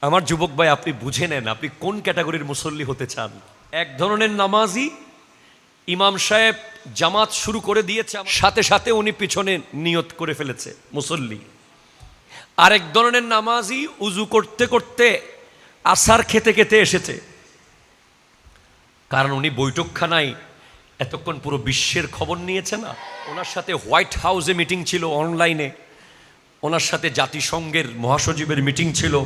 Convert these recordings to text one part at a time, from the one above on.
আমার যুবক ভাই, আপনি বুঝে নেন, আপনি কোন ক্যাটাগরির মুসল্লি হতে চান? এক ধরনের নামাজি ইমাম সাহেব জামাত শুরু করে দিয়েছে সাথে সাথে উনি পিছনে নিয়ত করে ফেলেছে, মুসল্লি। আরেক ধরনের নামাজি উজু করতে করতে আসার খেতে খেতে এসেছে। কারণ উনি বৈঠকখানায় এতক্ষণ পুরো বিশ্বের খবর নিয়েছে না? ওনার সাথে হোয়াইট হাউসে মিটিং ছিল অনলাইনে। ওনার সাথে জাতিসংঘের মহাসচিবের মিটিং ছিল।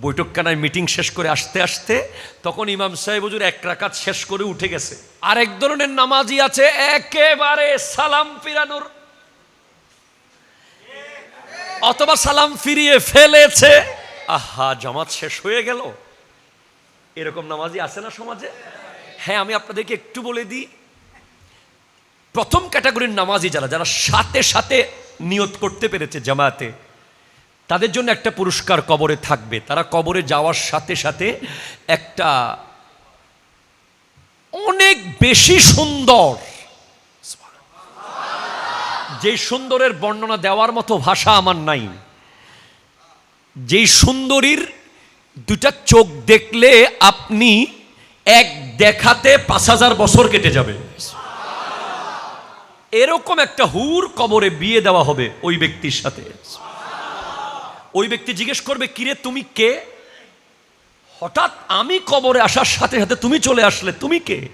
বৈঠকখানায় মিটিং শেষ করে আসতে আসতে তখন ইমাম সাহেব হুজুর এক রাকাত শেষ করে উঠে গেছে। আরেক ধরনের নামাজি আছে, একেবারে সালাম ফিরানোর। অথবা সালাম ফিরিয়ে ফেলেছে। আহা, জামাত শেষ হয়ে গেল। এরকম নামাজি আছে না সমাজে? হ্যাঁ আমি আপনাদেরকে একটু বলে দিই। প্রথম ক্যাটাগরির নামাজি যারা যারা সাথে সাথে নিয়ত করতে পেরেছে জামাতে তাদের জন্য একটা পুরস্কার কবরে থাকবে। তারা কবরে যাওয়ার সাথে সাথে একটা অনেক বেশি সুন্দর। যেই সুন্দরের বর্ণনা দেওয়ার মতো ভাষা আমার নাই। যেই সুন্দরীর দুটা চোখ দেখলে আপনি এক দেখাতে পাঁচ হাজার বছর কেটে যাবে। এরকম একটা হুর কবরে বিয়ে দেওয়া হবে ওই ব্যক্তির সাথে। ওই ব্যক্তি জিজ্ঞেস করবে, কিরে, তুমি কে? হঠাৎ আমি কবরে আসার সাথে সাথে তুমি চলে আসলে, তুমি কে?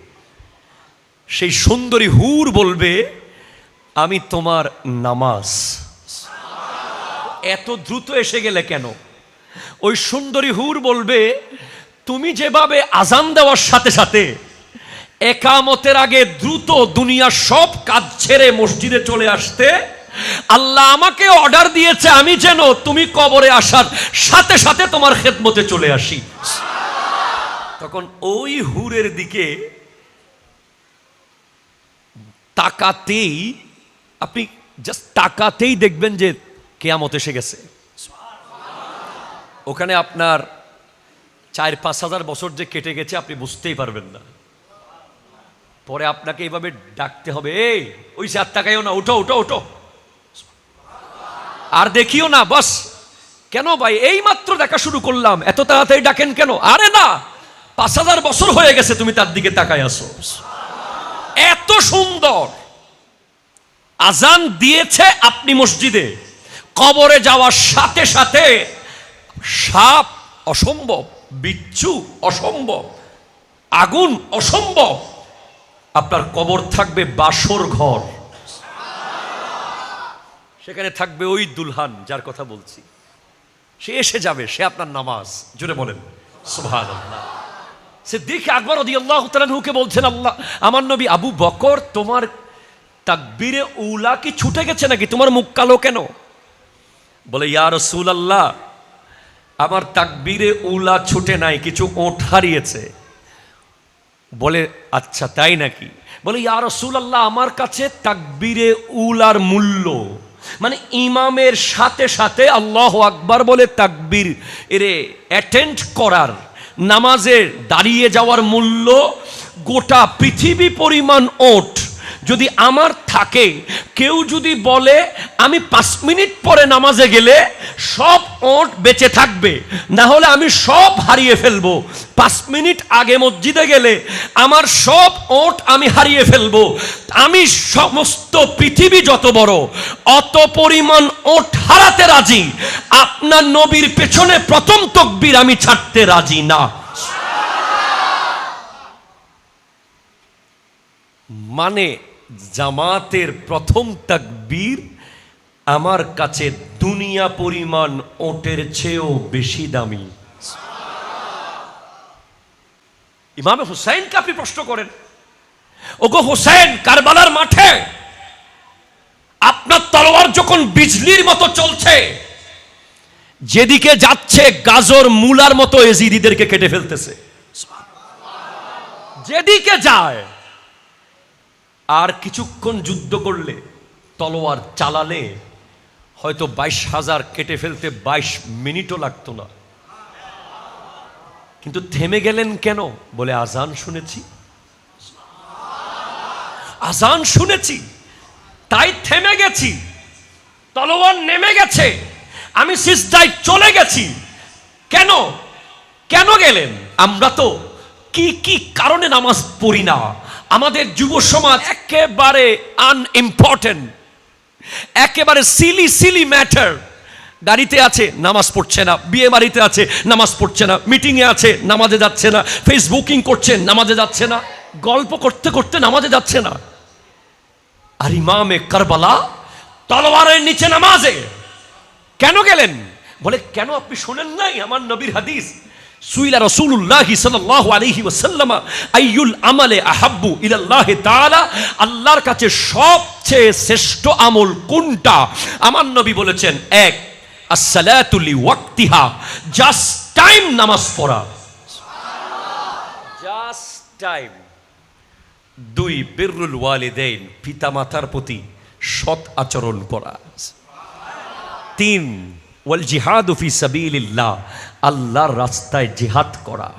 সেই সুন্দরী হুর বলবে, আমি তোমার নামাজ। এত দ্রুত এসে গেলে কেন? ওই সুন্দরী হুর বলবে, তুমি যেভাবে আজান দেওয়ার সাথে সাথে একামতের আগে দ্রুত দুনিয়ার সব কাজ ছেড়ে মসজিদে চলে আসতে আল্লাহ আমাকে অর্ডার দিয়েছে, আমি যেন তুমি কবরে আসার সাথে সাথে তোমার খেদমতে চলে আসি। তখন ওই হুরের দিকে তাকাতেই, আপনি জাস্ট তাকাতেই দেখবেন যে কেয়ামত এসে গেছে। ওখানে আপনার চার পাঁচ হাজার বছর যে কেটে গেছে, আপনি বুঝতেই পারবেন না। পরে আপনাকে এইভাবে ডাকতে হবে, এই, ওই চার টাকায়ও না ওঠো ওঠো ওঠো আর দেখিও না, বাস। কেন ভাই এই মাত্র দেখা শুরু করলাম। এত তাড়াতাড়ি ডাকেন কেন? আরে না, পাঁচ হাজার বছর হয়ে গেছে তুমি তার দিকে তাকায় আসো এত সুন্দর। আজান দিয়েছে আপনি মসজিদে। কবরে যাওয়ার সাথে সাথে সাপ অসম্ভব, বিচ্ছু অসম্ভব, আগুন অসম্ভব। আপনার কবর থাকবে বাসর ঘর। সেখানে থাকবে ওই দুলহান যার কথা বলছি। সে এসে যাবে, সে আপনার নামাজ। জুড়ে বলেন সে দেখে আকবর অদি আল্লাহ তালুকে বলছেন, আল্লাহ, আমার নবী আবু বকর, তোমার তাকবীরে উলা কি ছুটে গেছে নাকি? তোমার মুখ কালো কেন? বলে, ইয়া রসুল আল্লাহ আমার তাকবীরে উলা ছুটে নাই, কিছু ওঠ হারিয়েছে। বলে আচ্ছা তাই নাকি? বলে, ইয়া রসুল আল্লাহ আমার কাছে তাকবীরে উলার মূল্য মানে ইমামের সাথে সাথে আল্লাহ আকবার বলে তাকবির। এরে অ্যাটেন্ড করার, নামাজে দাঁড়িয়ে যাওয়ার মূল্য গোটা পৃথিবী পরিমাণ ওট। যদি আমার থাকে, কেউ যদি বলে, আমি পাঁচ মিনিট পরে নামাজে গেলে সব ওট বেঁচে থাকবে না হলে আমি সব হারিয়ে ফেলব। পাঁচ মিনিট আগে মসজিদে গেলে আমার সব ওট আমি হারিয়ে ফেলব। আমি সমস্ত পৃথিবী যত বড়, অত পরিমাণ ওট হারাতে রাজি। আপনার নবীর পেছনে প্রথম তকবির আমি ছাড়তে রাজি না। মানে জামাতের প্রথম তাকবীর আমার কাছে দুনিয়া পরিমাণ ওটের চেয়েও বেশি দামি। ইমামে হুসাইনকে আপনি প্রশ্ন করেন, ওগো হুসাইন, কারবালার মাঠে আপনার তলোয়ার যখন বিজলির মতো চলছে, যেদিকে যাচ্ছে গাজর মুলার মতো এজিদিদেরকে কেটে ফেলতেছে। যেদিকে যায়, আর কিছুক্ষণ যুদ্ধ করলে তলোয়ার চালালে হয়তো বাইশ হাজার কেটে ফেলতে বাইশ মিনিটও লাগতো না। কিন্তু থেমে গেলেন কেন? বলে, আজান শুনেছি। আজান শুনেছি, তাই থেমে গেছি। তলোয়ার নেমে গেছে, আমি সিজদায় চলে গেছি। কেন? কেন গেলেন? আমরা তো কি কি কারণে নামাজ পড়ি না? আমাদের যুব সমাজ একেবারে আনইম্পর্টেন্ট একেবারে সিলি সিলি ম্যাটার গাড়িতে আছে, নামাজ পড়ছে না বিয়ে বাড়িতে আছে, নামাজ পড়ছে না, মিটিংয়ে আছে, নামাজে যাচ্ছে না, ফেসবুকিং করছে, নামাজে যাচ্ছে না, গল্প করতে করতে নামাজে যাচ্ছে না। আর ইমামে কারবালা তলোয়ারের নিচে নামাজে। কেন গেলেন? বলে, কেন আপনি শোনেন নাই আমার নবীর হাদিস? আল্লাহর কাছে সবচেয়ে শ্রেষ্ঠ আমল কোনটা? আমার নবী বলেছেন, এক আসসালাতু ওয়াক্তিহা জাস্ট টাইম নামাজ পড়া। জাস্ট টাইম দুই ওয়ালিদাইন, পিতামাতার প্রতি সৎ আচরণ করা। তিন, ওয়াল রাস্তায় জিহাদ করা।